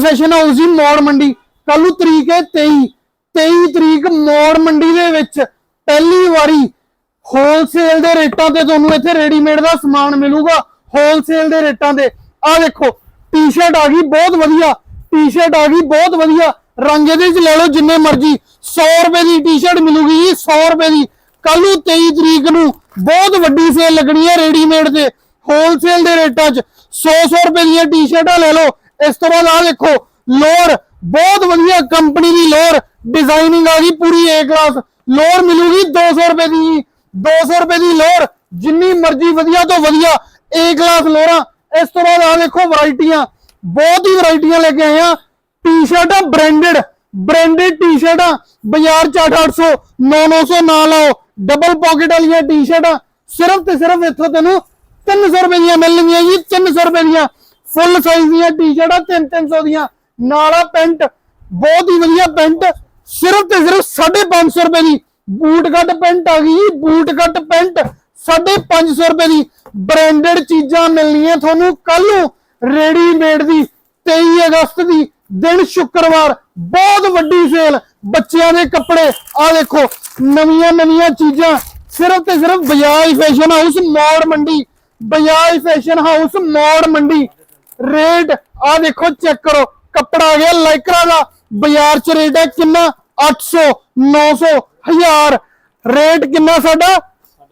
Fashion house ਦੀ ਮੋੜ ਮੰਡੀ। ਕੱਲ ਨੂੰ ਤਰੀਕ ਹੈ 23 23 ਤਰੀਕ ਮੋੜ ਮੰਡੀ ਦੇ ਵਿੱਚ ਪਹਿਲੀ ਵਾਰੀ ਹੋਲਸੇਲ ਦੇ ਰੇਟਾਂ ਤੇ ਤੁਹਾਨੂੰ ਇੱਥੇ ਰੈਡੀਮੇਡ ਦਾ ਸਮਾਨ ਮਿਲੂਗਾ ਹੋਲਸੇਲ ਦੇ ਰੇਟਾਂ ਤੇ। ਆਹ ਦੇਖੋ ਟੀ-ਸ਼ਰਟ ਆ ਗਈ, ਬਹੁਤ ਵਧੀਆ। ਟੀ-ਸ਼ਰਟ ਆ ਗਈ, ਬਹੁਤ ਵਧੀਆ। ਰੰਗ ਇਹਦੇ ਚ ਲੈ ਲਓ ਜਿੰਨੇ ਮਰਜ਼ੀ। 100 ਰੁਪਏ ਦੀ ਟੀ-ਸ਼ਰਟ ਮਿਲੂਗੀ ਜੀ 100 ਰੁਪਏ ਦੀ। ਕੱਲ ਨੂੰ 23 ਤਰੀਕ ਨੂੰ ਬਹੁਤ ਵੱਡੀ ਸੇਲ ਲੱਗਣੀ ਹੈ ਰੈਡੀਮੇਡ ਤੇ। ਹੋਲਸੇਲ ਦੇ ਰੇਟਾਂ 'ਚ 100-100 ਰੁਪਏ ਦੀਆਂ ਟੀ-ਸ਼ਰਟਾਂ ਲੈ ਲਓ। ਇਸ ਤੋਂ ਬਾਅਦ ਆਹ ਦੇਖੋ, ਲੋਅਰ, ਬਹੁਤ ਵਧੀਆ ਕੰਪਨੀ ਦੀ ਲੋਅਰ ਡਿਜ਼ਾਈਨਿੰਗ ਆ ਗਈ ਪੂਰੀ ਏ ਕਲਾਸ ਲੋਅਰ ਮਿਲੂਗੀ 200 ਰੁਪਏ ਦੀ ਜੀ। 200 ਰੁਪਏ ਦੀ ਲੋਅਰ, ਜਿੰਨੀ ਮਰਜ਼ੀ ਵਧੀਆ ਤੋਂ ਵਧੀਆ ਏ ਕਲਾਸ ਲੋਅਰਾਂ। ਇਸ ਤੋਂ ਬਾਅਦ ਆ ਦੇਖੋ ਵੈਰਾਈਟੀਆਂ ਬਹੁਤ ਹੀ ਵੈਰਾਈਟੀਆਂ ਲੈ ਕੇ ਆਏ ਆ। ਟੀ-ਸ਼ਰਟਾਂ ਬ੍ਰਾਂਡਡ ਬ੍ਰਾਂਡਡ ਟੀ-ਸ਼ਰਟਾਂ ਬਾਜ਼ਾਰ 'ਚ 800 900 ਨਾ ਲਾਓ। ਡਬਲ ਪਾਕਟ ਵਾਲੀਆਂ ਟੀ-ਸ਼ਰਟਾਂ ਸਿਰਫ ਤੇ ਸਿਰਫ ਇੱਥੋਂ ਤੈਨੂੰ 300 ਰੁਪਏ ਦੀਆਂ ਮਿਲਣਗੀਆਂ ਜੀ 300 ਰੁਪਏ ਦੀਆਂ। ਫੁੱਲ ਸਾਈਜ਼ ਦੀਆਂ ਟੀ-ਸ਼ਰਟਾਂ 3-300 ਦੀਆਂ, ਨਾਲਾ ਪੈਂਟ, ਬਹੁਤ ਹੀ ਵਧੀਆ ਪੈਂਟ, ਸਿਰਫ ਤੇ ਸਿਰਫ 550 ਰੁਪਏ ਦੀ। ਬੂਟ ਕੱਟ ਪੈਂਟ ਆ ਗਈ ਬੂਟ ਕੱਟ ਪੈਂਟ 550 ਰੁਪਏ ਦੀ। ਬ੍ਰਾਂਡਡ ਚੀਜ਼ਾਂ ਮਿਲਣੀਆਂ ਤੁਹਾਨੂੰ ਕੱਲ ਨੂੰ ਰੈਡੀਮੇਡ ਦੀ 23 ਅਗਸਤ ਦੀ, ਦਿਨ ਸ਼ੁੱਕਰਵਾਰ, ਬਹੁਤ ਵੱਡੀ ਸੇਲ ਬੱਚਿਆਂ ਦੇ ਕੱਪੜੇ ਆ ਦੇਖੋ, ਨਵੀਆਂ ਨਵੀਆਂ ਚੀਜ਼ਾਂ, ਸਿਰਫ ਤੇ ਸਿਰਫ Bajaj fashion house Maur Mandi, Bajaj fashion house Maur Mandi. Rate ਆ ਦੇਖੋ ਚੈੱਕ ਕਰੋ। ਕੱਪੜਾ ਆ ਗਿਆ ਲਾਈਕਰਾ ਦਾ। ਬਾਜ਼ਾਰ ਚ ਰੇਟ ਹੈ ਕਿੰਨਾ? 800 900 1000 ਰੇਟ ਕਿੰਨਾ ਸਾਡਾ?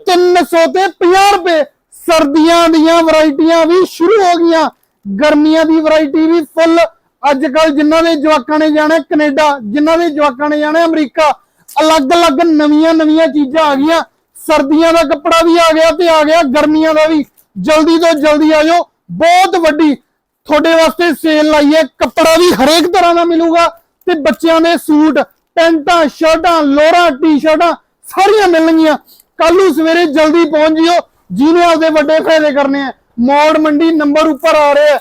300 ਤੇ 50 ਰੁਪਏ। ਸਰਦੀਆਂ ਦੀਆਂ ਵੈਰਾਈਟੀਆਂ ਵੀ ਸ਼ੁਰੂ ਹੋ ਗਈਆਂ। ਗਰਮੀਆਂ ਦੀ ਵੈਰਾਈਟੀ ਵੀ ਫੁੱਲ ਅੱਜ ਕੱਲ ਜਿਨ੍ਹਾਂ ਦੇ ਜਵਾਕਾਂ ਨੇ ਜਾਣਾ ਕੈਨੇਡਾ, ਜਿਨ੍ਹਾਂ ਦੇ ਜਵਾਕਾਂ ਨੇ ਜਾਣਾ ਅਮਰੀਕਾ, ਅਲੱਗ-ਅਲੱਗ ਨਵੀਆਂ ਨਵੀਆਂ ਚੀਜ਼ਾਂ ਆ ਗਈਆਂ। ਸਰਦੀਆਂ ਦਾ ਕੱਪੜਾ ਵੀ ਆ ਗਿਆ ਤੇ ਆ ਗਿਆ, ਗਰਮੀਆਂ ਦਾ ਵੀ। ਜਲਦੀ ਤੋਂ ਜਲਦੀ ਆ ਜਾਓ। ਬਹੁਤ ਵੱਡੀ ਤੁਹਾਡੇ ਵਾਸਤੇ ਸੇਲ ਲਾਈ ਹੈ ਕੱਪੜਾ ਵੀ ਹਰੇਕ ਤਰ੍ਹਾਂ ਦਾ ਮਿਲੂਗਾ ਤੇ ਬੱਚਿਆਂ ਦੇ ਸੂਟ, ਪੈਂਟਾਂ, ਸ਼ਰਟਾਂ, ਲੋਰਾਂ, ਟੀ-ਸ਼ਰਟਾਂ ਸਾਰੀਆਂ ਮਿਲਣਗੀਆਂ। ਕੱਲ ਨੂੰ ਸਵੇਰੇ ਜਲਦੀ ਪਹੁੰਚ ਜਿਓ ਜਿਹਨੇ ਆਪਦੇ ਵੱਡੇ ਫਾਇਦੇ ਕਰਨੇ ਆ। ਮੋੜ ਮੰਡੀ ਨੰਬਰ ਉੱਪਰ ਆ ਰਿਹਾ ਹੈ